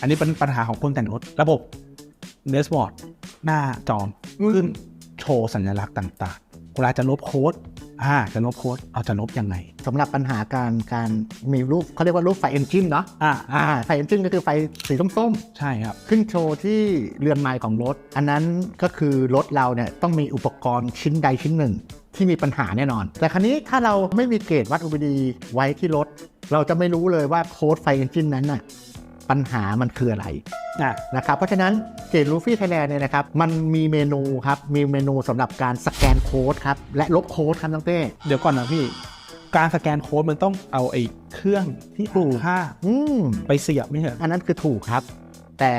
อันนี้เป็นปัญหาของคนแต่งรถ ระบบเนสบอร์ดหน้าจอขึ้นโชว์สัญลักษณ์ต่างๆเวลาจะลบโค้ดอ่าจะลบโค้ดเอาจะลบยังไงสำหรับปัญหาการการมีรูปเขาเรียกว่ารูปไฟเอนจินเนาะอ่าอ่าไฟเอนจินก็คือไฟสีส้มใช่ครับๆขึ้นโชว์ที่เรือนไม้ของรถ อันนั้นก็คือรถเราเนี่ยต้องมีอุปกรณ์ชิ้นใดชิ้นหนึ่ง ที่มีปัญหาแน่นอน แต่ครั้นี้ถ้าเราไม่มีเกรดวัด OBD ไว้ที่รถ เราจะไม่รู้เลยว่าโค้ดไฟเอนจินนั้นน่ะ ปัญหามันคืออะไรอ่านะครับเพราะฉะนั้นเกตลูฟี่ไทยแลนด์เนี่ยนะครับมันมีเมนูครับมีเมนูสำหรับการสแกนโค้ดครับและลบโค้ดครับน้องเต้เดี๋ยวก่อนนะพี่การสแกนโค้ดมันต้องเอาไอ้เครื่องที่อ่านค่าอืมไปเสียบไม่ใช่เหรออันนั้นคือถูกครับ แต่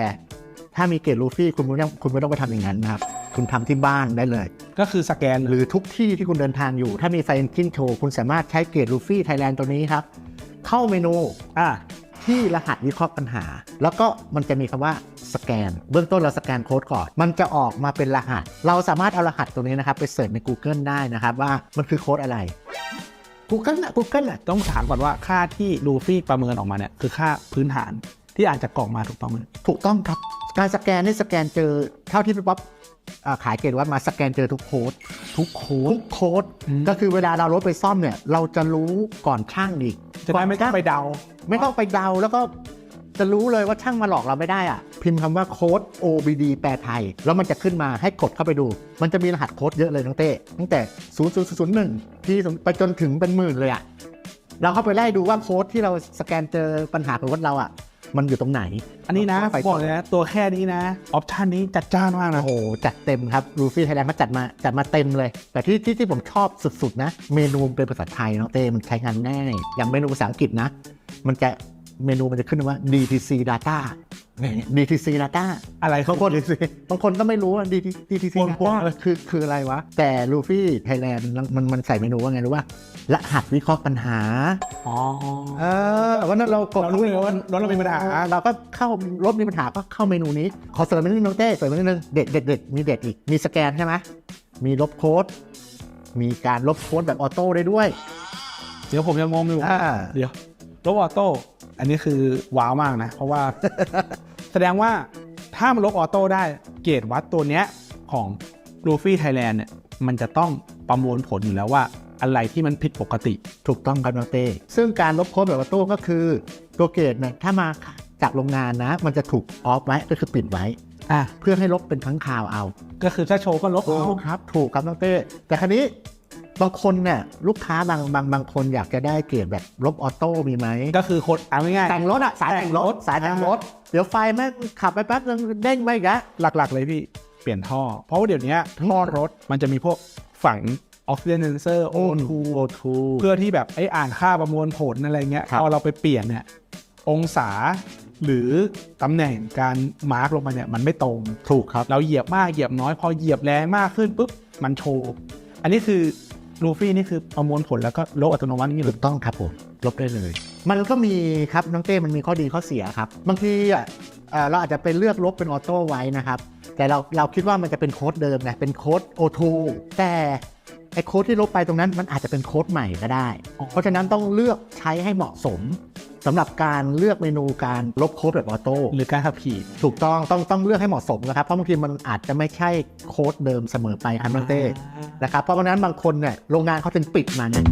ถ้ามีเกตลูฟี่คุณไม่ต้องคุณไม่ต้องไปทำอย่างนั้นนะครับ คุณทำที่บ้านได้เลย ก็คือสแกนหรือทุกที่ที่คุณเดินทางอยู่ ถ้ามีไฟคินโชว์คุณสามารถใช้เกตลูฟี่ไทยแลนด์ตัวนี้ครับ เข้าเมนูอ่า ที่รหัสวิเคราะห์ปัญหา แล้วก็มันจะมีคำว่าสแกน เบื้องต้นเราสแกนโค้ดก่อน มันจะออกมาเป็นรหัส เราสามารถเอารหัสตัวนี้นะครับไปเสิร์ชใน Google ได้นะครับว่ามันคือโค้ดอะไร Google อะ Google อะต้องถามก่อนว่าค่าที่ลูฟี่ประเมินออกมาเนี่ยคือค่าพื้นฐาน ที่อาจจะกรอกมาถูกต้องไหมถูกต้องครับ การสแกนนี่สแกนเจอเท่าที่พี่ป๊อปอ่าขายเกตว่ามาสแกนเจอทุกโค้ดทุกโค้ดทุกโค้ดอืมก็คือเวลาเรารถไปซ่อมเนี่ย เราจะรู้ก่อนช่างอีกจะได้ไม่ต้องไปเดา ไม่ต้องไปเดาแล้วก็จะรู้เลยว่าช่างมาหลอกเราไม่ได้อะพิมพ์คำว่าโค้ด OBD แปลไทย แล้วมันจะขึ้นมาให้กดเข้าไปดู มันจะมีรหัสโค้ดเยอะเลยน้องเต้ตั้งแต่ 0001 ที่ไปจนถึงเป็นหมื่นเลยอะเราเข้าไปไล่ดูว่าโค้ดที่เราสแกนเจอปัญหาของรถเราอะ มันอยู่ตรงไหน อันนี้นะไปบอกเลยนะตัวแค่นี้นะออปชันนี้จัดจ้านมากนะโอ้โหจัดเต็มครับรูฟี่ไทยแลนด์เขาจัดมาจัดมาเต็มเลย แต่ที่ที่ที่ผมชอบสุดๆ นะ เมนูเป็นภาษาไทยน้องเต้มันใช้งานง่ายอย่างเมนูภาษาอังกฤษนะ มันจะเมนูมันจะขึ้นว่า DTC data เนี่ย DTC data อะไรเขาบางคนบางคนก็ไม่รู้ว่า DT DTC คนพวก data คือคืออะไรวะ แต่ลูฟี่ไทยแลนด์มันมันใส่เมนูว่าไงรู้ว่ารหัสวิเคราะห์ปัญหา อ๋อ เออวันนั้นเรากดเรารู้เลยว่ารถเรามีปัญหา เราก็เข้ารถมีปัญหาก็เข้าเมนูนี้ ขอเสริมนิดนึงน้องเต้เสริมนิดนึงเด็ดเด็ดเด็ดมีเด็ดอีก มีสแกนใช่ไหมมีลบโค้ด มีการลบโค้ดแบบออโต้ได้ด้วย เดี๋ยวผมยังงงอยู่อ่าเดี๋ยวรถออโต้อันนี้คือว้าวมากนะ เพราะว่า แสดงว่าถ้ามันลบออโต้ได้เกรดวัดตัวเนี้ยของลูฟี่ไทยแลนด์เนี่ยมันจะต้องประมวลผลอยู่แล้วว่าอะไรที่มันผิดปกติ ถูกต้องครับน้องเต้ซึ่งการลบโค้ดแบบออโต้ก็คือตัวเกตเนี่ยถ้ามาจากโรงงานนะ มันจะถูกออฟไว้ก็คือปิดไว้ อะเพื่อให้ลบเป็นครั้งคราวเอา ก็คือถ้าโชว์ก็ลบเอาครับ ถูกครับน้องเต้แต่ครั้นี้ บางคนเนี่ยลูกค้าบางบางบางคนอยากจะได้เกรดแบบลบออโต้มีไหมก็คือคนเอาง่ายแต่งรถอะสายแต่งรถสายแต่งรถ เดี๋ยวไฟแม่งขับไปแป๊บนึงเด้งไปอีกแล้วๆหลักๆ เลยพี่เปลี่ยนท่อ เพราะว่าเดี๋ยวนี้ท่อรถมันจะมีพวกฝังออกซิเจนเซนเซอร์โอทูโอทูเพื่อที่แบบไอ้อ่านค่าประมวลผลอะไรเงี้ยครับพอเราไปเปลี่ยนเนี่ยองศาหรือตำแหน่งการมาร์กลงมาเนี่ยมันไม่ตรงถูกครับ เราเหยียบมากเหยียบน้อยพอเหยียบแรงมากขึ้นปุ๊บมันโชว์ อันนี้คือ ลูฟี่นี่คือประมวลผลแล้วก็ลบอัตโนมัตินี่หรืถูอกต้องครับผมลบได้เลย มันก็มีครับน้องเต้มันมีข้อดีข้อเสียครับ บางทีอะเอ่อเราอาจจะไปเลือกลบเป็นออโต้ไว้นะครับ แต่เราเราคิดว่ามันจะเป็นโค้ดเดิมนะเป็นโค้ด O2 แต่ไอ้โค้ดที่ลบไปตรงนั้นมันอาจจะเป็นโค้ดใหม่ก็ได้ เพราะฉะนั้นต้องเลือกใช้ให้เหมาะสมสำหรับการเลือกเมนูการลบโค้ดแบบออโต้หรือการขับขี่ ถูกต้องต้องต้องเลือกให้เหมาะสมนะครับ เพราะบางทีมันอาจจะไม่ใช่โค้ดเดิมเสมอไปครับน้องเต้นะครับเพราะฉะนั้นบางคนเนี่ยโรงงานเขาถึงปิดมาเนี่ย